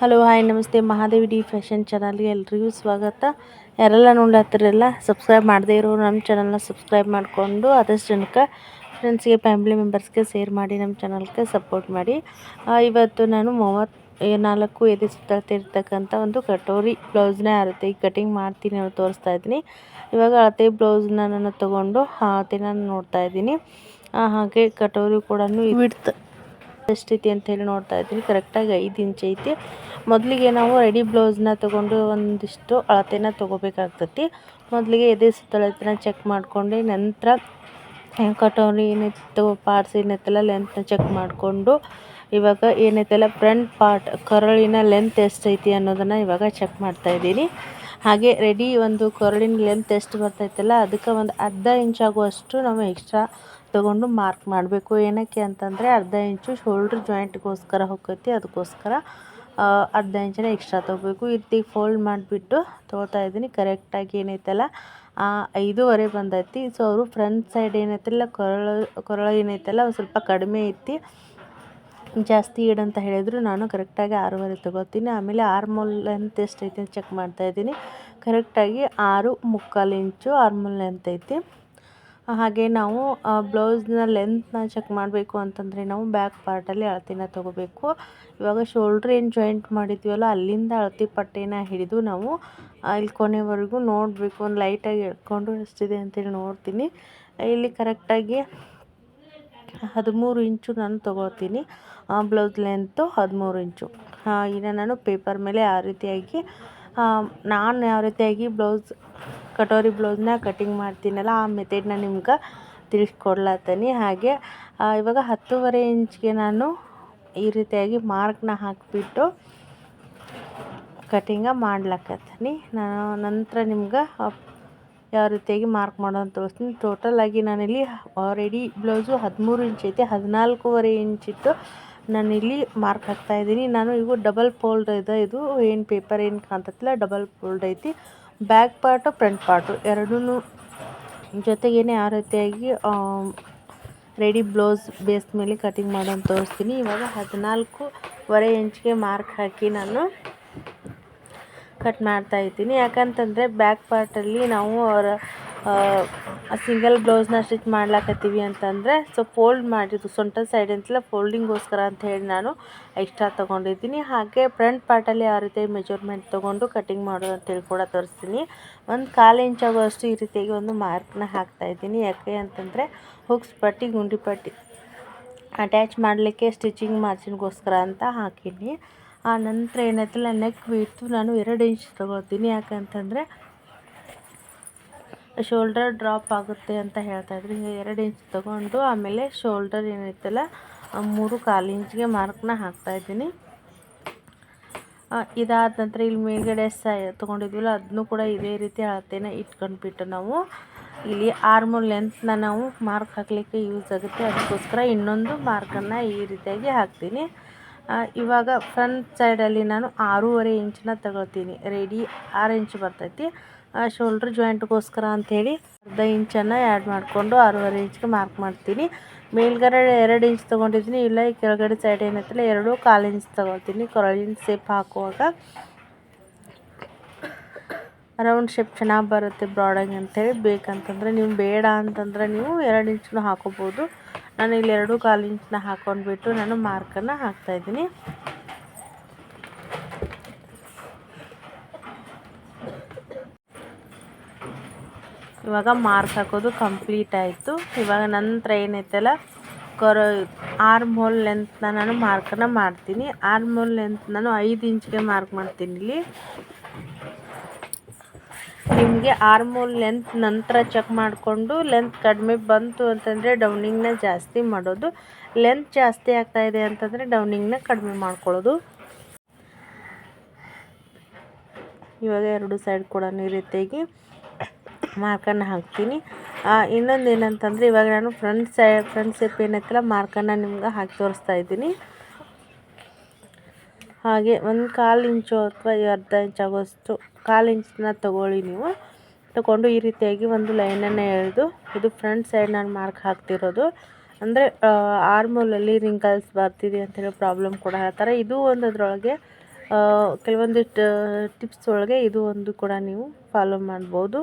Hello hi ನಮಸ್ತೆ. Mahadevi D fashion ಚಾನಲ್ಗೆ ಎಲ್ರಿಗೂ ಸ್ವಾಗತ. ಯಾರೆಲ್ಲ ನೋಡ್ಲತ್ತಿರಲ್ಲ ಸಬ್ಸ್ಕ್ರೈಬ್ ಮಾಡದೇ ಇರೋರು ನಮ್ಮ ಚಾನಲ್ನ ಸಬ್ಸ್ಕ್ರೈಬ್ ಮಾಡಿಕೊಂಡು ಆದಷ್ಟು ಜನಕ್ಕೆ ಫ್ರೆಂಡ್ಸ್ಗೆ ಫ್ಯಾಮಿಲಿ ಮೆಂಬರ್ಸ್ಗೆ ಶೇರ್ ಮಾಡಿ, ನಮ್ಮ ಚಾನಲ್ಗೆ ಸಪೋರ್ಟ್ ಮಾಡಿ. ಇವತ್ತು ನಾನು ಮೂವತ್ತು ನಾಲ್ಕು ಎದೆ ಸುತ್ತಾಡ್ತಿರ್ತಕ್ಕಂಥ ಒಂದು ಕಟೋರಿ ಬ್ಲೌಸ್ನ ಯಾವ ರೀತಿ ಕಟಿಂಗ್ ಮಾಡ್ತೀನಿ ನಾನು ತೋರಿಸ್ತಾ ಇದ್ದೀನಿ. ಇವಾಗ ಅಳತೆ ಬ್ಲೌಸ್ನ ನಾನು ತೊಗೊಂಡು ಅಳತೆನ ನೋಡ್ತಾ ಇದ್ದೀನಿ. ಹಾಗೆ ಕಟೋರಿ ಕೂಡ ವಿಡ್ತ್ ಎಷ್ಟೈತಿ ಅಂತ ಹೇಳಿ ನೋಡ್ತಾ ಇದ್ದೀನಿ ಕರೆಕ್ಟಾಗಿ ಐದು ಇಂಚ್ ಐತಿ. ಮೊದಲಿಗೆ ನಾವು ರೆಡಿ ಬ್ಲೌಸ್ನ ತೊಗೊಂಡು ಒಂದಿಷ್ಟು ಅಳತೆನ ತೊಗೋಬೇಕಾಗ್ತೈತಿ. ಮೊದಲಿಗೆ ಎದೆ ಸುತ್ತಳತೆನ ಚೆಕ್ ಮಾಡಿಕೊಂಡು, ನಂತರ ಕಟೋರಿ ಏನೈತೆ ಪಾರ್ಟ್ಸ್ ಏನೈತಲ್ಲ ಲೆಂತ್ನ ಚೆಕ್ ಮಾಡಿಕೊಂಡು, ಇವಾಗ ಏನೈತಲ್ಲ ಫ್ರಂಟ್ ಪಾರ್ಟ್ ಕರಳಿನ ಲೆಂತ್ ಎಷ್ಟೈತಿ ಅನ್ನೋದನ್ನು ಇವಾಗ ಚೆಕ್ ಮಾಡ್ತಾ ಇದ್ದೀನಿ. ಹಾಗೆ ರೆಡಿ ಒಂದು ಕೊರಳಿನ ಲೆಂತ್ ಎಷ್ಟು ಬರ್ತೈತಲ್ಲ, ಅದಕ್ಕೆ ಒಂದು ಅರ್ಧ ಇಂಚ್ ಆಗುವಷ್ಟು ನಾವು ಎಕ್ಸ್ಟ್ರಾ ತೊಗೊಂಡು ಮಾರ್ಕ್ ಮಾಡಬೇಕು. ಏನಕ್ಕೆ ಅಂತಂದರೆ ಅರ್ಧ ಇಂಚು ಶೋಲ್ಡ್ರ್ ಜಾಯಿಂಟ್ಗೋಸ್ಕರ ಹೋಗ್ತೈತಿ ಅದಕ್ಕೋಸ್ಕರ ಅರ್ಧ ಇಂಚನ ಎಕ್ಸ್ಟ್ರಾ ತೊಗೋಬೇಕು. ಈ ರೀತಿ ಫೋಲ್ಡ್ ಮಾಡಿಬಿಟ್ಟು ತೊಗೊಳ್ತಾ ಇದ್ದೀನಿ. ಕರೆಕ್ಟಾಗಿ ಏನೈತಲ್ಲ ಐದೂವರೆ ಬಂದೈತಿ. ಸೊ ಅವರು ಫ್ರಂಟ್ ಸೈಡ್ ಏನೈತಲ್ಲ, ಕೊರಳು ಕೊರಳು ಏನೈತಲ್ಲ, ಒಂದು ಸ್ವಲ್ಪ ಕಡಿಮೆ ಐತಿ. ಜಾಸ್ತಿ ಇಡು ಅಂತ ಹೇಳಿದ್ರು. ನಾನು ಕರೆಕ್ಟಾಗಿ ಆರೂವರೆ ತೊಗೋತೀನಿ. ಆಮೇಲೆ ಆರ್ಮೋಲ್ ಲೆಂತ್ ಎಷ್ಟೈತೆ ಅಂತ ಚೆಕ್ ಮಾಡ್ತಾ ಇದ್ದೀನಿ. ಕರೆಕ್ಟಾಗಿ ಆರು ಮುಕ್ಕಾಲು ಇಂಚು ಆರ್ಮೋಲ್ ಲೆಂತ್ ಐತಿ. ಹಾಗೆ ನಾವು ಬ್ಲೌಸ್ನ ಲೆಂತ್ನ ಚೆಕ್ ಮಾಡಬೇಕು ಅಂತಂದರೆ ನಾವು ಬ್ಯಾಕ್ ಪಾರ್ಟಲ್ಲಿ ಅಳತಿನ ತೊಗೋಬೇಕು. ಇವಾಗ ಶೋಲ್ಡ್ರ್ ಏನು ಜಾಯಿಂಟ್ ಮಾಡಿದ್ವಲ್ಲ, ಅಲ್ಲಿಂದ ಅಳತೆ ಪಟ್ಟೆನ ಹಿಡಿದು ನಾವು ಇಲ್ಲಿ ಕೊನೆವರೆಗೂ ನೋಡಬೇಕು. ಒಂದು ಲೈಟಾಗಿ ಎಳ್ಕೊಂಡು ಎಷ್ಟಿದೆ ಅಂತೇಳಿ ನೋಡ್ತೀನಿ. ಇಲ್ಲಿ ಕರೆಕ್ಟಾಗಿ ಹದಿಮೂರು ಇಂಚು ನಾನು ತೊಗೊಳ್ತೀನಿ ಬ್ಲೌಸ್ ಲೆಂತು ಹದಿಮೂರು ಇಂಚು. ಇನ್ನು ನಾನು ಪೇಪರ್ ಮೇಲೆ ಯಾವ ರೀತಿಯಾಗಿ ನಾನು ಯಾವ ರೀತಿಯಾಗಿ ಬ್ಲೌಸ್ ಕಟೋರಿ ಬ್ಲೌಸ್ನ ಕಟಿಂಗ್ ಮಾಡ್ತೀನಲ್ಲ ಆ ಮೆಥೆಡ್ನ ನಿಮ್ಗೆ ತಿಳಿಸ್ಕೊಡ್ಲತ್ತೀನಿ ಹಾಗೆ ಆ, ಇವಾಗ ಹತ್ತೂವರೆ ಇಂಚ್ಗೆ ನಾನು ಈ ರೀತಿಯಾಗಿ ಮಾರ್ಕ್ನ ಹಾಕಿಬಿಟ್ಟು ಕಟಿಂಗ ಮಾಡ್ಲಕತ್ತೀನಿ. ನಾನು ನಂತರ ನಿಮ್ಗೆ ಯಾವ ರೀತಿಯಾಗಿ ಮಾರ್ಕ್ ಮಾಡೋದು ತೋರಿಸ್ತೀನಿ. ಟೋಟಲಾಗಿ ನಾನಿಲ್ಲಿ ಆಲ್ರೆಡಿ ಬ್ಲೌಸು ಹದಿಮೂರು ಇಂಚ್ ಐತೆ, ಹದಿನಾಲ್ಕೂವರೆ ಇಂಚ್ ಇಟ್ಟು ನಾನಿಲ್ಲಿ ಮಾರ್ಕ್ ಹಾಕ್ತಾ ಇದ್ದೀನಿ. ನಾನು ಇವು ಡಬಲ್ ಫೋಲ್ಡ್ ಇದೆ. ಇದು ಏನು ಪೇಪರ್ ಏನು ಕಾಣ್ತತಿಲ್ಲ ಡಬಲ್ ಫೋಲ್ಡ್ ಐತಿ. ಬ್ಯಾಕ್ ಪಾರ್ಟು ಫ್ರಂಟ್ ಪಾರ್ಟು ಎರಡೂ ಜೊತೆಗೇನೆ ಯಾವ ರೀತಿಯಾಗಿ ರೆಡಿ ಬ್ಲೌಸ್ ಬೇಸ್ ಮೇಲೆ ಕಟಿಂಗ್ ಮಾಡೋದು ತೋರಿಸ್ತೀನಿ. ಇವಾಗ ಹದಿನಾಲ್ಕೂವರೆ ಇಂಚ್ಗೆ ಮಾರ್ಕ್ ಹಾಕಿ ನಾನು ಕಟ್ ಮಾಡ್ತಾ ಇದ್ದೀನಿ. ಯಾಕಂತಂದರೆ ಬ್ಯಾಕ್ ಪಾರ್ಟಲ್ಲಿ ನಾವು ಅವರ ಸಿಂಗಲ್ ಬ್ಲೌಸ್ನ ಸ್ಟಿಚ್ ಮಾಡ್ಲಾಕತ್ತೀವಿ ಅಂತಂದರೆ ಸೊ ಫೋಲ್ಡ್ ಮಾಡಿದ್ದು, ಸೊಂಟ ಸೈಡ್ ಅಂತಲ್ಲ ಫೋಲ್ಡಿಂಗೋಸ್ಕರ ಅಂತ ಹೇಳಿ ನಾನು ಎಕ್ಸ್ಟ್ರಾ ತೊಗೊಂಡಿದ್ದೀನಿ. ಹಾಗೆ ಫ್ರಂಟ್ ಪಾರ್ಟಲ್ಲಿ ಯಾವ ರೀತಿ ಮೆಜರ್ಮೆಂಟ್ ತೊಗೊಂಡು ಕಟಿಂಗ್ ಮಾಡೋದು ಅಂತೇಳಿ ಕೂಡ ತೋರಿಸ್ತೀನಿ. ಒಂದು ಕಾಲು ಇಂಚ್ ಆಗುವಷ್ಟು ಈ ರೀತಿಯಾಗಿ ಒಂದು ಮಾರ್ಕ್ನ ಹಾಕ್ತಾ ಇದ್ದೀನಿ. ಯಾಕೆ ಅಂತಂದರೆ ಹುಕ್ಸ್ ಪಟ್ಟಿ, ಗುಂಡಿ ಪಟ್ಟಿ ಅಟ್ಯಾಚ್ ಮಾಡಲಿಕ್ಕೆ ಸ್ಟಿಚಿಂಗ್ ಮಾರ್ಜಿನ್ಗೋಸ್ಕರ ಅಂತ ಹಾಕೀನಿ. ಆ ನಂತರ ಏನಾಯ್ತಲ್ಲ ನೆಕ್ ಬಿಟ್ಟು ನಾನು ಎರಡು ಇಂಚ್ ತೊಗೊಳ್ತೀನಿ. ಯಾಕಂತಂದರೆ ಶೋಲ್ಡರ್ ಡ್ರಾಪ್ ಆಗುತ್ತೆ ಅಂತ ಹೇಳ್ತಾ ಇದ್ರು. ಹಿಂಗೆ ಎರಡು ಇಂಚ್ ತೊಗೊಂಡು ಆಮೇಲೆ ಶೋಲ್ಡರ್ ಏನೈತಲ್ಲ ಮೂರು ಕಾಲು ಇಂಚ್ಗೆ ಮಾರ್ಕ್ನ ಹಾಕ್ತಾಯಿದ್ದೀನಿ ಇದಾದ ನಂತರ ಇಲ್ಲಿ ಮೇಲ್ಗಡೆ ಸ, ತೊಗೊಂಡಿದ್ವಲ್ಲ ಅದನ್ನು ಕೂಡ ಇದೇ ರೀತಿ ಅಳತೆನ ಇಟ್ಕೊಂಡ್ಬಿಟ್ಟು ನಾವು ಇಲ್ಲಿ ಆರ್ಮೋಲ್ ಲೆಂತ್ನ ನಾವು ಮಾರ್ಕ್ ಹಾಕಲಿಕ್ಕೆ ಯೂಸ್ ಆಗುತ್ತೆ. ಅದಕ್ಕೋಸ್ಕರ ಇನ್ನೊಂದು ಮಾರ್ಕನ್ನು ಈ ರೀತಿಯಾಗಿ ಹಾಕ್ತೀನಿ. ಇವಾಗ ಫ್ರಂಟ್ ಸೈಡಲ್ಲಿ ನಾನು ಆರೂವರೆ ಇಂಚನ್ನ ತಗೊಳ್ತೀನಿ. ರೆಡಿ ಆರು ಇಂಚ್ ಬರ್ತೈತಿ. ಶೋಲ್ಡ್ರ್ ಜಾಯಿಂಟ್ಗೋಸ್ಕರ ಅಂಥೇಳಿ ಅರ್ಧ ಇಂಚನ್ನು ಆ್ಯಡ್ ಮಾಡಿಕೊಂಡು ಆರೂವರೆ ಇಂಚ್ಗೆ ಮಾರ್ಕ್ ಮಾಡ್ತೀನಿ. ಮೇಲ್ಗಡೆ ಎರಡು ಇಂಚ್ ತೊಗೊಂಡಿದ್ದೀನಿ. ಇಲ್ಲ, ಈ ಕೆಳಗಡೆ ಸೈಡ್ ಏನೈತಲ್ಲ, ಎರಡು ಕಾಲು ಇಂಚ್ ತೊಗೊಳ್ತೀನಿ. ಕೊರಳಿನ ಸೇಪ್ ಹಾಕುವಾಗ ರೌಂಡ್ ಶೇಪ್ ಚೆನ್ನಾಗಿ ಬರುತ್ತೆ ಬ್ರಾಡಂಗ್ ಅಂತೇಳಿ ಬೇಕಂತಂದರೆ ನೀವು ಬೇಡ ಅಂತಂದರೆ ನೀವು ಎರಡು ಇಂಚ್ನೂ ಹಾಕೋಬೋದು. ನಾನು ಇಲ್ಲಿ ಎರಡು ಕಾಲು ಇಂಚನ್ನ ಹಾಕೊಂಡ್ಬಿಟ್ಟು ನಾನು ಮಾರ್ಕನ್ನು ಹಾಕ್ತಾಯಿದ್ದೀನಿ ಇವಾಗ ಮಾರ್ಕ್ ಹಾಕೋದು ಕಂಪ್ಲೀಟ್ ಆಯಿತು. ಇವಾಗ ನಂತರ ಏನೈತಲ್ಲ, ಕೊರ ಆರ್ಮ್ ಹೋಲ್ ಲೆಂತ್ನ ನಾನು ಮಾರ್ಕನ್ನು ಮಾಡ್ತೀನಿ. ಆರ್ಮ್ ಹೋಲ್ ಲೆಂತ್ ನಾನು ಐದು ಇಂಚ್ಗೆ ಮಾರ್ಕ್ ಮಾಡ್ತೀನಿ ಇಲ್ಲಿ. ನಿಮಗೆ ಆರ್ಮೋಲ್ ಲೆಂತ್ ನಂತರ ಚೆಕ್ ಮಾಡಿಕೊಂಡು ಲೆಂತ್ ಕಡಿಮೆ ಬಂತು ಅಂತಂದರೆ ಡೌನಿಂಗ್ನ ಜಾಸ್ತಿ ಮಾಡೋದು. ಲೆಂತ್ ಜಾಸ್ತಿ ಆಗ್ತಾ ಇದೆ ಅಂತಂದರೆ ಡೌನಿಂಗ್ನ ಕಡಿಮೆ ಮಾಡ್ಕೊಳ್ಳೋದು. ಇವಾಗ ಎರಡು ಸೈಡ್ ಕೂಡ ಈ ರೀತಿಯಾಗಿ ಮಾರ್ಕನ್ನು ಹಾಕ್ತೀನಿ. ಇನ್ನೊಂದು ಏನಂತಂದರೆ ಇವಾಗ ನಾನು ಫ್ರಂಟ್ ಸೈ ಫ್ರಂಟ್ ಸೇಪ್ ಏನೈತಲ್ಲ ಮಾರ್ಕನ್ನು ನಿಮ್ಗೆ ಹಾಕಿ ತೋರಿಸ್ತಾ ಇದ್ದೀನಿ. ಹಾಗೆ ಒಂದು ಕಾಲು ಇಂಚು ಅಥವಾ ಅರ್ಧ ಇಂಚ್ ಆಗೋಷ್ಟು ಕಾಲು ಇಂಚನ್ನ ತಗೊಳ್ಳಿ ನೀವು. ತಗೊಂಡು ಈ ರೀತಿಯಾಗಿ ಒಂದು ಲೈನನ್ನು ಎಳೆದು, ಇದು ಫ್ರಂಟ್ ಸೈಡ್ ನಾನು ಮಾರ್ಕ್ ಹಾಕ್ತಿರೋದು. ಅಂದರೆ ಆರ್ಮೂಲಲ್ಲಿ ರಿಂಕಲ್ಸ್ ಬರ್ತಿದೆ ಅಂತೇಳಿ ಪ್ರಾಬ್ಲಮ್ ಕೂಡ ಹೇಳ್ತಾರೆ ಇದು ಒಂದು ಅದರೊಳಗೆ ಕೆಲವೊಂದು ಟಿಪ್ಸ್ ಒಳಗೆ ಇದು ಒಂದು ಕೂಡ ನೀವು ಫಾಲೋ ಮಾಡ್ಬೋದು.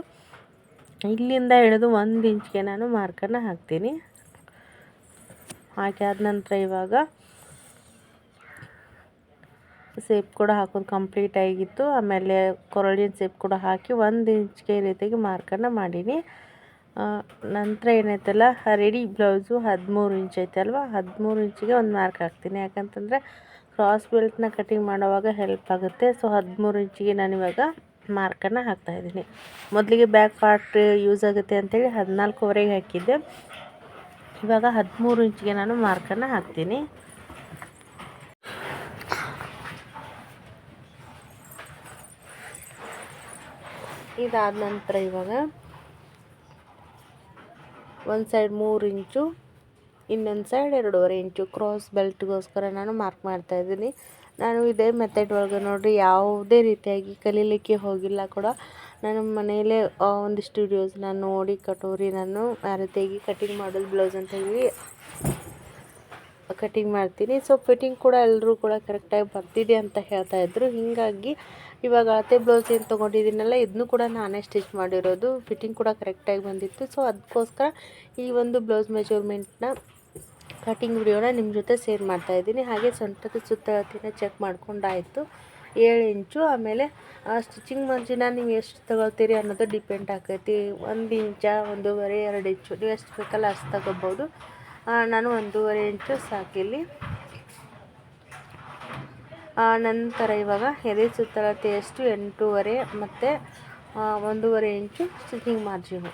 ಇಲ್ಲಿಂದ ಹಿಡಿದು ಒಂದು ಇಂಚ್ಗೆ ನಾನು ಮಾರ್ಕನ್ನು ಹಾಕ್ತೀನಿ. ಹಾಕಿ ಆದ ನಂತರ ಇವಾಗ ಸೇಪ್ ಕೂಡ ಹಾಕೋದು ಕಂಪ್ಲೀಟ್ ಆಗಿತ್ತು. ಆಮೇಲೆ ಕೊರಳಿನ ಸೇಪ್ ಕೂಡ ಹಾಕಿ ಒಂದು ಇಂಚ್ಗೆ ರೀತಿಗೆ ರೀತಿಯಾಗಿ ಮಾರ್ಕನ್ನು ಮಾಡೀನಿ. ನಂತರ ಏನೈತಲ್ಲ ರೆಡಿ ಬ್ಲೌಸು ಹದಿಮೂರು ಇಂಚ್ ಅಲ್ವಾ? ಹದಿಮೂರು ಇಂಚಿಗೆ ಒಂದು ಮಾರ್ಕ್ ಹಾಕ್ತೀನಿ. ಯಾಕಂತಂದರೆ ಕ್ರಾಸ್ ಬೆಲ್ಟ್ನ ಕಟಿಂಗ್ ಮಾಡುವಾಗ ಹೆಲ್ಪ್ ಆಗುತ್ತೆ. ಸೊ ಹದಿಮೂರು ಇಂಚಿಗೆ ನಾನು ಇವಾಗ ಮಾರ್ಕನ್ನು ಹಾಕ್ತಾಯಿದ್ದೀನಿ ಮೊದಲಿಗೆ ಬ್ಯಾಕ್ ಪಾರ್ಟ್ ಯೂಸ್ ಆಗುತ್ತೆ ಅಂತೇಳಿ ಹದಿನಾಲ್ಕುವರೆಗೆ ಹಾಕಿದ್ದೆ. ಇವಾಗ ಹದಿಮೂರು ಇಂಚಿಗೆ ನಾನು ಮಾರ್ಕನ್ನು ಹಾಕ್ತೀನಿ. ಇದಾದ ನಂತರ ಇವಾಗ ಒಂದು ಸೈಡ್ ಮೂರು ಇಂಚು, ಇನ್ನೊಂದು ಸೈಡ್ ಎರಡೂವರೆ ಇಂಚು. ಕ್ರಾಸ್ ಬೆಲ್ಟ್ಗೋಸ್ಕರ ನಾನು ಮಾರ್ಕ್ ಮಾಡ್ತಾ ಇದ್ದೀನಿ. ನಾನು ಇದೇ ಮೆಥಡ್ ಒಳಗೆ ನೋಡಿರಿ, ಯಾವುದೇ ರೀತಿಯಾಗಿ ಕಲೀಲಿಕ್ಕೆ ಹೋಗಿಲ್ಲ ಕೂಡ. ನಾನು ಮನೆಯಲ್ಲೇ ಒಂದು ಸ್ಟುಡಿಯೋಸ್ನ ನೋಡಿ ಕಟೋರಿ ನಾನು ಆ ರೀತಿಯಾಗಿ ಕಟಿಂಗ್ ಮಾಡೋದು ಬ್ಲೌಸ್ ಅಂತ ಹೇಳಿ ಕಟಿಂಗ್ ಮಾಡ್ತೀನಿ. ಸೊ ಫಿಟ್ಟಿಂಗ್ ಕೂಡ ಎಲ್ಲರೂ ಕೂಡ ಕರೆಕ್ಟಾಗಿ ಬರ್ತಿದೆ ಅಂತ ಹೇಳ್ತಾ ಇದ್ರು. ಹೀಗಾಗಿ ಇವಾಗ ಅಳತೆ ಬ್ಲೌಸ್ ಏನು ತೊಗೊಂಡಿದ್ದೀನಲ್ಲ ಇದನ್ನು ಕೂಡ ನಾನೇ ಸ್ಟಿಚ್ ಮಾಡಿರೋದು. ಫಿಟ್ಟಿಂಗ್ ಕೂಡ ಕರೆಕ್ಟಾಗಿ ಬಂದಿತ್ತು. ಸೊ ಅದಕ್ಕೋಸ್ಕರ ಈ ಒಂದು ಬ್ಲೌಸ್ ಮೆಜರ್ಮೆಂಟ್ನ ಕಟಿಂಗ್ ವಿಡಿಯೋನ ನಿಮ್ಮ ಜೊತೆ ಶೇರ್ ಮಾಡ್ತಾಯಿದ್ದೀನಿ ಹಾಗೆ ಸೊಂಟದ ಸುತ್ತಳತೆನ ಚೆಕ್ ಮಾಡ್ಕೊಂಡಾಯಿತು. ಏಳು ಇಂಚು, ಆಮೇಲೆ ಸ್ಟಿಚಿಂಗ್ ಮಾರ್ಜಿನ ನೀವು ಎಷ್ಟು ತಗೊಳ್ತೀರಿ ಅನ್ನೋದು ಡಿಪೆಂಡ್ ಆಕೈತಿ. ಒಂದು ಇಂಚ, ಒಂದೂವರೆ, ಎರಡು ಇಂಚು, ನೀವು ಎಷ್ಟು ಬೇಕಲ್ಲ ಅಷ್ಟು ತಗೋಬೋದು ನಾನು ಒಂದೂವರೆ ಇಂಚು ಸಾಕಿಲ್ಲಿ. ನಂತರ ಇವಾಗ ಎದೆ ಸುತ್ತಳತೆ ಎಷ್ಟು? ಎಂಟೂವರೆ ಮತ್ತು ಒಂದೂವರೆ ಇಂಚು ಸ್ಟಿಚಿಂಗ್ ಮಾರ್ಜಿನು.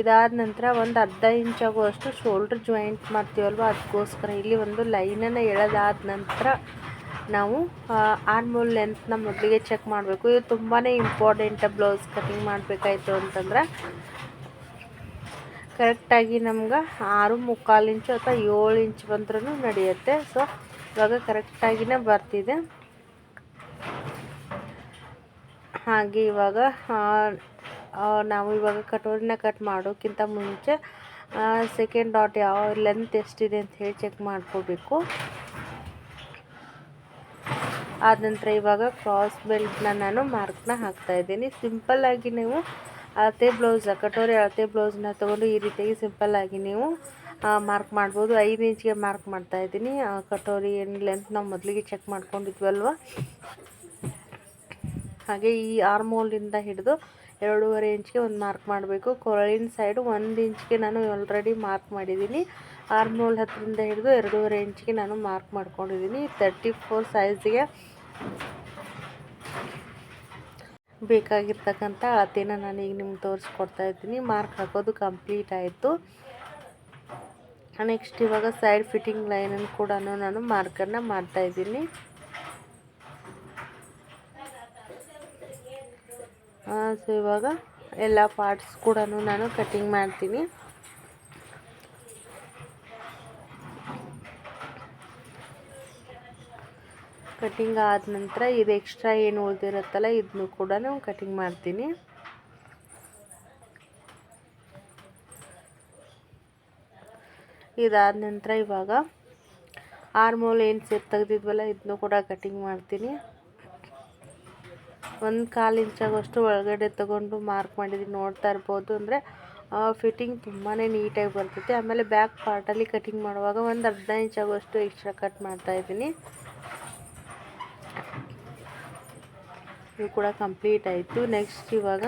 ಇದಾದ ನಂತರ ಒಂದು ಅರ್ಧ ಇಂಚಾಗುವಷ್ಟು ಶೋಲ್ಡ್ರ್ ಜಾಯಿಂಟ್ ಮಾಡ್ತೀವಲ್ವ? ಅದಕ್ಕೋಸ್ಕರ ಇಲ್ಲಿ ಒಂದು ಲೈನನ್ನು ಎಳೆದಾದ ನಂತರ ನಾವು ಆರ್ಮೋಲ್ ಲೆಂತ್ನ ಮೊದಲಿಗೆ ಚೆಕ್ ಮಾಡಬೇಕು. ಇದು ತುಂಬಾ ಇಂಪಾರ್ಟೆಂಟ್ ಬ್ಲೌಸ್ ಕಟಿಂಗ್ ಮಾಡಬೇಕಾಯ್ತು ಅಂತಂದ್ರೆ ಕರೆಕ್ಟಾಗಿ ನಮ್ಗೆ ಆರು ಮುಕ್ಕಾಲು ಇಂಚು ಅಥವಾ ಏಳು ಇಂಚು ಬಂದ್ರೂ ನಡೆಯುತ್ತೆ. ಸೊ ಇವಾಗ ಕರೆಕ್ಟಾಗಿನೇ ಬರ್ತಿದೆ. ಹಾಗೆ ಇವಾಗ ನಾವು ಇವಾಗ ಕಟೋರಿನ ಕಟ್ ಮಾಡೋಕ್ಕಿಂತ ಮುಂಚೆ ಸೆಕೆಂಡ್ ಡಾಟ್ ಯಾವ ಲೆಂತ್ ಎಷ್ಟಿದೆ ಅಂತ ಹೇಳಿ ಚೆಕ್ ಮಾಡ್ಕೋಬೇಕು. ಆದ ನಂತರ ಇವಾಗ ಕ್ರಾಸ್ ಬೆಲ್ಟ್ನ ನಾನು ಮಾರ್ಕ್ನ ಹಾಕ್ತಾಯಿದ್ದೀನಿ ಸಿಂಪಲ್ಲಾಗಿ ನೀವು ಅಳತೆ ಬ್ಲೌಸ್, ಕಟೋರಿ ಅಳತೆ ಬ್ಲೌಸ್ನ ತೊಗೊಂಡು ಈ ರೀತಿಯಾಗಿ ಸಿಂಪಲ್ಲಾಗಿ ನೀವು ಮಾರ್ಕ್ ಮಾಡ್ಬೋದು. ಐದು ಇಂಚ್ಗೆ ಮಾರ್ಕ್ ಮಾಡ್ತಾ ಇದ್ದೀನಿ. ಕಟೋರಿ ಏನು ಲೆಂತ್ ನಾವು ಮೊದಲಿಗೆ ಚೆಕ್ ಮಾಡ್ಕೊಂಡಿದ್ವಲ್ವ? ಹಾಗೆ ಈ ಆರ್ಮೋಲಿಂದ ಹಿಡಿದು ಎರಡೂವರೆ ಇಂಚ್ಗೆ ಒಂದು ಮಾರ್ಕ್ ಮಾಡಬೇಕು. ಕೊರಳಿನ ಸೈಡು ಒಂದು ಇಂಚ್ಗೆ ನಾನು ಆಲ್ರೆಡಿ ಮಾರ್ಕ್ ಮಾಡಿದ್ದೀನಿ. ಆರ್ಮೋಲ್ ಹತ್ತರಿಂದ ಹಿಡಿದು ಎರಡೂವರೆ ಇಂಚ್ಗೆ ನಾನು ಮಾರ್ಕ್ ಮಾಡ್ಕೊಂಡಿದ್ದೀನಿ. ತರ್ಟಿ ಫೋರ್ ಸೈಜಿಗೆ ಬೇಕಾಗಿರ್ತಕ್ಕಂಥ ಅಳತೆನ ನಾನು ಈಗ ನಿಮ್ಗೆ ತೋರಿಸ್ಕೊಡ್ತಾ ಇದ್ದೀನಿ. ಮಾರ್ಕ್ ಹಾಕೋದು ಕಂಪ್ಲೀಟ್ ಆಯಿತು. ನೆಕ್ಸ್ಟ್ ಇವಾಗ ಸೈಡ್ ಫಿಟ್ಟಿಂಗ್ ಲೈನನ್ನು ಕೂಡ ನಾನು ಮಾರ್ಕನ್ನು ಮಾಡ್ತಾಯಿದ್ದೀನಿ ಸೊ ಇವಾಗ ಎಲ್ಲ ಪಾರ್ಟ್ಸ್ ಕೂಡ ನಾನು ಕಟ್ಟಿಂಗ್ ಮಾಡ್ತೀನಿ. ಕಟ್ಟಿಂಗ್ ಆದ ನಂತರ ಇದು ಎಕ್ಸ್ಟ್ರಾ ಏನು ಉಳಿದಿರುತ್ತಲ್ಲ ಇದನ್ನು ಕೂಡ ನಾವು ಕಟಿಂಗ್ ಮಾಡ್ತೀನಿ. ಇದಾದ ನಂತರ ಇವಾಗ ಆರ್ಮೋಲ್ ಏನು ಸೇಪ್ ತೆಗೆದಿದ್ವಲ್ಲ ಇದನ್ನು ಕೂಡ ಕಟಿಂಗ್ ಮಾಡ್ತೀನಿ. ಒಂದು ಕಾಲು ಇಂಚಾಗಷ್ಟು ಒಳಗಡೆ ತೊಗೊಂಡು ಮಾರ್ಕ್ ಮಾಡಿದ್ದೀನಿ ನೋಡ್ತಾ ಇರ್ಬೋದು. ಅಂದರೆ ಫಿಟ್ಟಿಂಗ್ ತುಂಬಾ ನೀಟಾಗಿ ಬರ್ತೈತೆ. ಆಮೇಲೆ ಬ್ಯಾಕ್ ಪಾರ್ಟಲ್ಲಿ ಕಟಿಂಗ್ ಮಾಡುವಾಗ ಒಂದು ಅರ್ಧ ಇಂಚಾಗುವಷ್ಟು ಎಕ್ಸ್ಟ್ರಾ ಕಟ್ ಮಾಡ್ತಾಯಿದ್ದೀನಿ ಇದು ಕೂಡ ಕಂಪ್ಲೀಟ್ ಆಯಿತು. ನೆಕ್ಸ್ಟ್ ಇವಾಗ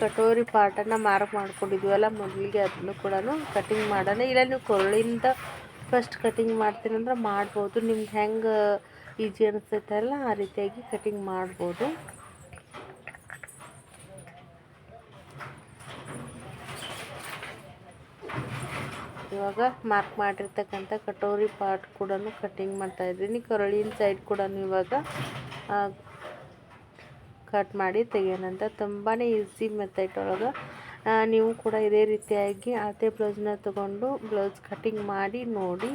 ಕಟೋರಿ ಪಾರ್ಟನ್ನು ಮಾರ್ಕ್ ಮಾಡ್ಕೊಂಡಿದ್ವಲ್ಲ ಮೊದಲಿಗೆ ಅದನ್ನು ಕೂಡ ಕಟಿಂಗ್ ಮಾಡೋಣ. ಇಲ್ಲ, ನೀವು ಕೊರಳಿಂದ ಫಸ್ಟ್ ಕಟಿಂಗ್ ಮಾಡ್ತೀನಿ ಅಂದ್ರೆ ಮಾಡ್ಬೋದು. ನಿಮ್ಗೆ ಹೆಂಗೆ ಈಜಿ ಅನಿಸ್ತೈತಲ್ಲ ಆ ರೀತಿಯಾಗಿ ಕಟಿಂಗ್ ಮಾಡ್ಬೋದು. ಇವಾಗ ಮಾರ್ಕ್ ಮಾಡಿರ್ತಕ್ಕಂಥ ಕಟೋರಿ ಪಾರ್ಟ್ ಕೂಡ ಕಟಿಂಗ್ ಮಾಡ್ತಾಯಿದ್ದೀನಿ ಕೊರಳಿನ ಸೈಡ್ ಕೂಡ ಇವಾಗ ಕಟ್ ಮಾಡಿ ತೆಗೆಯೋಣಂತ ತುಂಬಾ ಈಸಿ ಮೆಥಡ್ ಒಳಗೆ. ನೀವು ಕೂಡ ಇದೇ ರೀತಿಯಾಗಿ ಅಳತೆ ಬ್ಲೌಸ್ನ ತೊಗೊಂಡು ಬ್ಲೌಸ್ ಕಟಿಂಗ್ ಮಾಡಿ ನೋಡಿ.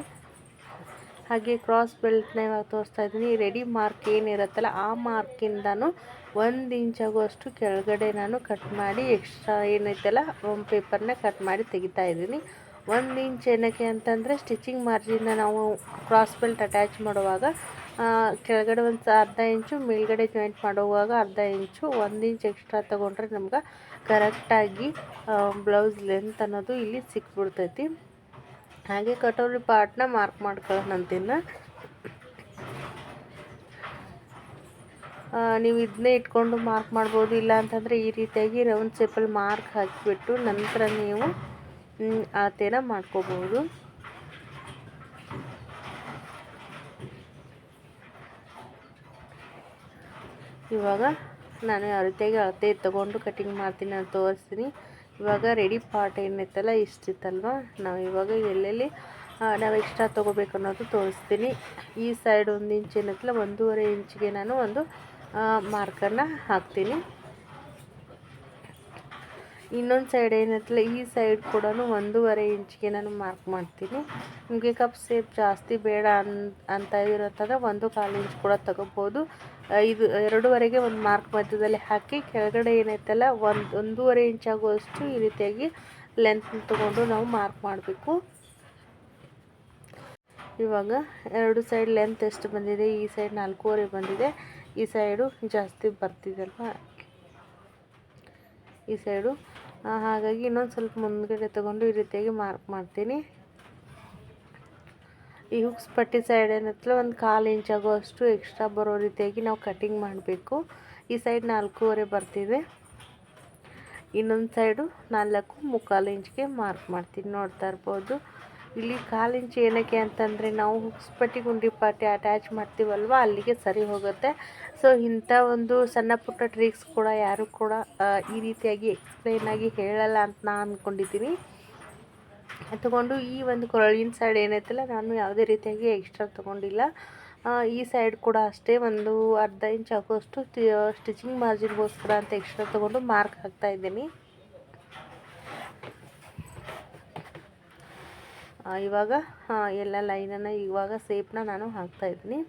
ಹಾಗೆ ಕ್ರಾಸ್ ಬೆಲ್ಟ್ನ ಇವಾಗ ತೋರಿಸ್ತಾ ಇದ್ದೀನಿ. ರೆಡಿ ಮಾರ್ಕ್ ಏನಿರುತ್ತಲ್ಲ ಆ ಮಾರ್ಕಿಂದನೂ ಒಂದು ಇಂಚಾಗುವಷ್ಟು ಕೆಳಗಡೆ ನಾನು ಕಟ್ ಮಾಡಿ ಎಕ್ಸ್ಟ್ರಾ ಏನೈತಲ್ಲ ಪೇಪರ್ನ ಕಟ್ ಮಾಡಿ ತೆಗಿತಾ ಇದ್ದೀನಿ. ಒಂದು ಇಂಚ್ ಏನಕ್ಕೆ ಅಂತಂದರೆ ಸ್ಟಿಚಿಂಗ್ ಮಾರ್ಜಿನ್ನ ನಾವು ಕ್ರಾಸ್ ಬೆಲ್ಟ್ ಅಟ್ಯಾಚ್ ಮಾಡುವಾಗ ಕೆಳಗಡೆ ಒಂದು ಅರ್ಧ ಇಂಚು, ಮೇಲ್ಗಡೆ ಜಾಯಿಂಟ್ ಮಾಡುವಾಗ ಅರ್ಧ ಇಂಚು, ಒಂದು ಇಂಚ್ ಎಕ್ಸ್ಟ್ರಾ ತೊಗೊಂಡ್ರೆ ನಮ್ಗೆ ಕರೆಕ್ಟಾಗಿ ಬ್ಲೌಸ್ ಲೆಂತ್ ಅನ್ನೋದು ಇಲ್ಲಿ ಸಿಕ್ಬಿಡ್ತೈತಿ. ಹಾಗೆ ಕಟೋರಿ ಪಾರ್ಟ್ನ ಮಾರ್ಕ್ ಮಾಡ್ಕೊಳ್ಳೋಣಂತಿನ್ನ ನೀವು ಇದನ್ನೇ ಇಟ್ಕೊಂಡು ಮಾರ್ಕ್ ಮಾಡ್ಬೋದು, ಇಲ್ಲ ಅಂತಂದರೆ ಈ ರೀತಿಯಾಗಿ ರೌಂಡ್ ಶೇಪಲ್ಲಿ ಮಾರ್ಕ್ ಹಾಕಿಬಿಟ್ಟು ನಂತರ ನೀವು ಆ ಥರ ಮಾಡ್ಕೋಬೋದು. ಇವಾಗ ನಾನು ಯಾವ ರೀತಿಯಾಗಿ ಅಳತೆ ತೊಗೊಂಡು ಕಟಿಂಗ್ ಮಾಡ್ತೀನಿ ಅಂತ ತೋರಿಸ್ತೀನಿ. ಇವಾಗ ರೆಡಿ ಪಾರ್ಟ್ ಏನೈತಲ್ಲ ಇಷ್ಟಿತ್ತಲ್ವ? ನಾವು ಇವಾಗ ಎಲ್ಲೆಲ್ಲಿ ನಾವು ಎಕ್ಸ್ಟ್ರಾ ತೊಗೋಬೇಕು ಅನ್ನೋದು ತೋರಿಸ್ತೀನಿ. ಈ ಸೈಡ್ ಒಂದು ಇಂಚ್ ಏನೈತಲ್ಲ ಒಂದೂವರೆ ಇಂಚಿಗೆ ನಾನು ಒಂದು ಮಾರ್ಕನ್ನು ಹಾಕ್ತೀನಿ. ಇನ್ನೊಂದು ಸೈಡ್ ಏನತ್ತಲ್ಲ ಈ ಸೈಡ್ ಕೂಡ ಒಂದೂವರೆ ಇಂಚಿಗೆ ನಾನು ಮಾರ್ಕ್ ಮಾಡ್ತೀನಿ. ನಿಮಗೆ ಕಪ್ ಸೇಪ್ ಜಾಸ್ತಿ ಬೇಡ ಅನ್, ಅಂತ ಇರುತ್ತಂದ್ರೆ ಒಂದು ಕಾಲು ಇಂಚ್ ಕೂಡ ತಗೋಬೋದು. ಇದು ಎರಡೂವರೆಗೆ ಒಂದು ಮಾರ್ಕ್ ಮಧ್ಯದಲ್ಲಿ ಹಾಕಿ, ಕೆಳಗಡೆ ಏನೈತಲ್ಲ, ಒಂದು, ಒಂದೂವರೆ ಇಂಚ್ ಆಗುವಷ್ಟು ಈ ರೀತಿಯಾಗಿ ಲೆಂತ್ ತೊಗೊಂಡು ನಾವು ಮಾರ್ಕ್ ಮಾಡಬೇಕು. ಇವಾಗ ಎರಡು ಸೈಡ್ ಲೆಂತ್ ಎಷ್ಟು ಬಂದಿದೆ, ಈ ಸೈಡ್ ನಾಲ್ಕೂವರೆ ಬಂದಿದೆ, ಈ ಸೈಡು ಜಾಸ್ತಿ ಬರ್ತಿದಲ್ವ ಈ ಸೈಡು ಹಾಗಾಗಿ ಇನ್ನೊಂದು ಸ್ವಲ್ಪ ಮುಂದ್ಗಡೆ ತಗೊಂಡು ಈ ರೀತಿಯಾಗಿ ಮಾರ್ಕ್ ಮಾಡ್ತೀನಿ. ಈ ಹುಕ್ಸ್ ಪಟ್ಟಿ ಸೈಡ್ ಏನತ್ತಲ್ಲ ಒಂದು ಕಾಲು ಇಂಚ್ ಅಷ್ಟು ಎಕ್ಸ್ಟ್ರಾ ಬರೋ ರೀತಿಯಾಗಿ ನಾವು ಕಟಿಂಗ್ ಮಾಡಬೇಕು. ಈ ಸೈಡ್ ನಾಲ್ಕೂವರೆ ಬರ್ತಿದೆ. ಇನ್ನೊಂದು ಸೈಡು ನಾಲ್ಕು ಮುಕ್ಕಾಲು ಇಂಚ್ಗೆ ಮಾರ್ಕ್ ಮಾಡ್ತೀನಿ. ನೋಡ್ತಾ ಇರ್ಬೋದು. ಇಲ್ಲಿ ಕಾಲು ಇಂಚು ಏನಕ್ಕೆ ಅಂತಂದರೆ ನಾವು ಹುಕ್ಸ್ ಪಟ್ಟಿ ಗುಂಡಿ ಪಟ್ಟಿ ಅಟ್ಯಾಚ್ ಮಾಡ್ತೀವಲ್ವ? ಅಲ್ಲಿಗೆ ಸರಿ ಹೋಗುತ್ತೆ. ಸೊ ಇಂಥ ಒಂದು ಸಣ್ಣ ಪುಟ್ಟ ಟ್ರಿಕ್ಸ್ ಕೂಡ ಯಾರು ಕೂಡ ಈ ರೀತಿಯಾಗಿ ಎಕ್ಸ್ಪ್ಲೈನ್ ಆಗಿ ಹೇಳಲ್ಲ ಅಂತ ನಾನು ಅಂದ್ಕೊಂಡಿದ್ದೀನಿ ತಗೊಂಡು ಈ ಒಂದು ಕೊರಳಿನ ಸೈಡ್ ಏನೈತಲ್ಲ, ನಾನು ಯಾವುದೇ ರೀತಿಯಾಗಿ ಎಕ್ಸ್ಟ್ರಾ ತೊಗೊಂಡಿಲ್ಲ. ಈ ಸೈಡ್ ಕೂಡ ಅಷ್ಟೇ, ಒಂದು ಅರ್ಧ ಇಂಚ್ ಆಗುವಷ್ಟು ಸ್ಟಿಚಿಂಗ್ ಮಾರ್ಜಿನ್ಗೋಸ್ಕರ ಅಂತ ಎಕ್ಸ್ಟ್ರಾ ತೊಗೊಂಡು ಮಾರ್ಕ್ ಹಾಕ್ತಾ ಇದ್ದೀನಿ. ಇವಾಗ ಎಲ್ಲ ಲೈನನ್ನು ಇವಾಗ ಸೇಪ್ನ ನಾನು ಹಾಕ್ತಾಯಿದ್ದೀನಿ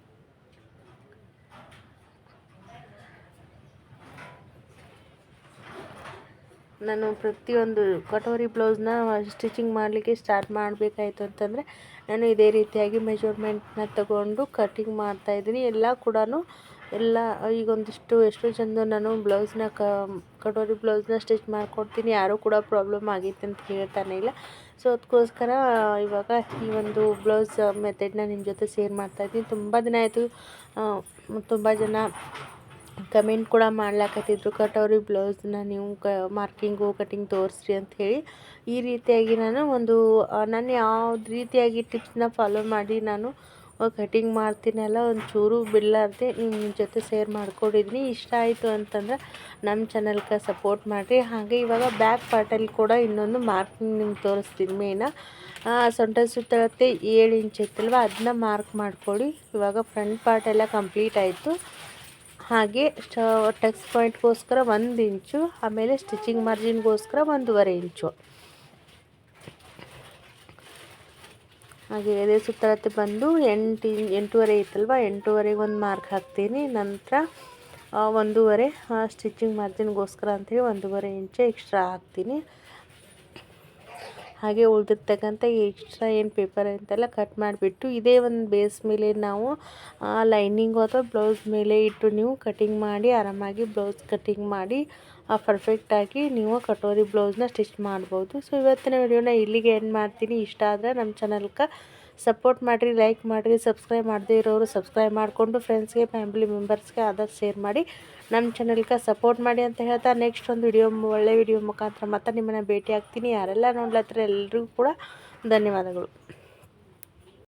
ನಾನು ಪ್ರತಿಯೊಂದು ಕಟೋರಿ ಬ್ಲೌಸ್ನ ಸ್ಟಿಚಿಂಗ್ ಮಾಡಲಿಕ್ಕೆ ಸ್ಟಾರ್ಟ್ ಮಾಡಬೇಕಾಯ್ತು ಅಂತಂದರೆ, ನಾನು ಇದೇ ರೀತಿಯಾಗಿ ಮೆಜರ್ಮೆಂಟ್ನ ತಗೊಂಡು ಕಟ್ಟಿಂಗ್ ಮಾಡ್ತಾಯಿದ್ದೀನಿ ಎಲ್ಲ ಕೂಡ ಎಲ್ಲ, ಈಗೊಂದಿಷ್ಟು ಎಷ್ಟು ಜನ ನಾನು ಬ್ಲೌಸ್ನ ಕಟೋರಿ ಬ್ಲೌಸ್ನ ಸ್ಟಿಚ್ ಮಾಡಿಕೊಡ್ತೀನಿ. ಯಾರೂ ಕೂಡ ಪ್ರಾಬ್ಲಮ್ ಆಗೈತೆ ಅಂತ ಹೇಳ್ತಾನೆ ಇಲ್ಲ. ಸೊ ಅದಕ್ಕೋಸ್ಕರ ಇವಾಗ ಈ ಒಂದು ಬ್ಲೌಸ್ ಮೆಥಡ್ನ ನಿಮ್ಮ ಜೊತೆ ಶೇರ್ ಮಾಡ್ತಾಯಿದ್ದೀನಿ ತುಂಬ ದಿನ ಆಯಿತು ತುಂಬ ಜನ ಕಮೆಂಟ್ ಕೂಡ ಮಾಡ್ಲಾಕತ್ತಿದ್ರು, ಕಟೋರಿ ಬ್ಲೌಸ್ನ ನೀವು ಕ, ಮಾರ್ಕಿಂಗು, ಕಟಿಂಗ್ ತೋರಿಸ್ರಿ ಅಂತ ಹೇಳಿ. ಈ ರೀತಿಯಾಗಿ ನಾನು ಒಂದು ನಾನು ಯಾವ ರೀತಿಯಾಗಿ ಟಿಪ್ಸ್ನ ಫಾಲೋ ಮಾಡಿ ನಾನು ಕಟಿಂಗ್ ಮಾಡ್ತೀನಲ್ಲ ಒಂಚೂರು ಬಿಡಲಾರ್ದೆ ನಿಮ್ಮ ಜೊತೆ ಶೇರ್ ಮಾಡ್ಕೊಂಡಿದ್ದೀನಿ ಇಷ್ಟ ಆಯಿತು ಅಂತಂದ್ರೆ ನಮ್ಮ ಚಾನಲ್ಗೆ ಸಪೋರ್ಟ್ ಮಾಡಿರಿ. ಹಾಗೆ ಇವಾಗ ಬ್ಯಾಕ್ ಪಾರ್ಟಲ್ಲಿ ಕೂಡ ಇನ್ನೊಂದು ಮಾರ್ಕಿಂಗ್ ನಿಮ್ಗೆ ತೋರಿಸ್ತೀನಿ ಮೇನ ಸೊಂಟ ಸುತ್ತಳತೆ ಏಳು ಇಂಚ್ ಇತ್ತಲ್ವ ಅದನ್ನ ಮಾರ್ಕ್ ಮಾಡ್ಕೊಳ್ಳಿ ಇವಾಗ ಫ್ರಂಟ್ ಪಾರ್ಟೆಲ್ಲ ಕಂಪ್ಲೀಟ್ ಆಯಿತು. ಹಾಗೆ ಟೆಕ್ಸ್ ಪಾಯಿಂಟ್ಗೋಸ್ಕರ ಒಂದು ಇಂಚು ಆಮೇಲೆ ಸ್ಟಿಚಿಂಗ್ ಮಾರ್ಜಿನ್ಗೋಸ್ಕರ ಒಂದೂವರೆ ಇಂಚು ಹಾಗೆ ಎದೆ ಸುತ್ತಳತೆ ಬಂದು ಎಂಟು ಎಂಟೂವರೆ ಇತ್ತಲ್ವ ಎಂಟೂವರೆಗೆ ಒಂದು ಮಾರ್ಕ್ ಹಾಕ್ತೀನಿ. ನಂತರ ಒಂದೂವರೆ ಸ್ಟಿಚಿಂಗ್ ಮಾರ್ಜಿನ್ಗೋಸ್ಕರ ಅಂಥೇಳಿ ಒಂದೂವರೆ ಇಂಚು ಎಕ್ಸ್ಟ್ರಾ ಹಾಕ್ತೀನಿ. ಹಾಗೆ ಉಳಿದಿರ್ತಕ್ಕಂಥ ಎಕ್ಸ್ಟ್ರಾ ಏನು ಪೇಪರ್ ಅಂತೆಲ್ಲ ಕಟ್ ಮಾಡಿಬಿಟ್ಟು ಇದೇ ಒಂದು ಬೇಸ್ ಮೇಲೆ ನಾವು ಲೈನಿಂಗು ಅಥವಾ ಬ್ಲೌಸ್ ಮೇಲೆ ಇಟ್ಟು ನೀವು ಕಟಿಂಗ್ ಮಾಡಿ, ಆರಾಮಾಗಿ ಬ್ಲೌಸ್ ಕಟಿಂಗ್ ಮಾಡಿ ಪರ್ಫೆಕ್ಟಾಗಿ ನೀವು ಕಟೋರಿ ಬ್ಲೌಸ್ನ ಸ್ಟಿಚ್ ಮಾಡ್ಬೋದು. ಸೊ ಇವತ್ತಿನ ವಿಡಿಯೋನ ಇಲ್ಲಿಗೆ ಎಂಡ್ ಮಾಡ್ತೀನಿ. ಇಷ್ಟ ಆದರೆ ನಮ್ಮ ಚಾನಲ್ಗೆ ಸಪೋರ್ಟ್ ಮಾಡಿರಿ ಲೈಕ್ ಮಾಡಿರಿ ಸಬ್ಸ್ಕ್ರೈಬ್ ಮಾಡದೇ ಇರೋರು ಸಬ್ಸ್ಕ್ರೈಬ್ ಮಾಡಿಕೊಂಡು ಫ್ರೆಂಡ್ಸ್ಗೆ ಫ್ಯಾಮಿಲಿ ಮೆಂಬರ್ಸ್ಗೆ ಆದಷ್ಟು ಶೇರ್ ಮಾಡಿ. ನಮ್ಮ ಚಾನಲ್ಗೆ ಸಪೋರ್ಟ್ ಮಾಡಿ ಅಂತ ಹೇಳ್ತಾ ನೆಕ್ಸ್ಟ್ ಒಂದು ವಿಡಿಯೋ ಒಳ್ಳೆ ವಿಡಿಯೋ ಮುಖಾಂತರ ಮತ್ತೆ ನಿಮ್ಮನ್ನು ಭೇಟಿ ಆಗ್ತೀನಿ ಯಾರೆಲ್ಲ ನೋಡ್ಲತ್ತರ ಎಲ್ಲರಿಗೂ ಕೂಡ ಧನ್ಯವಾದಗಳು.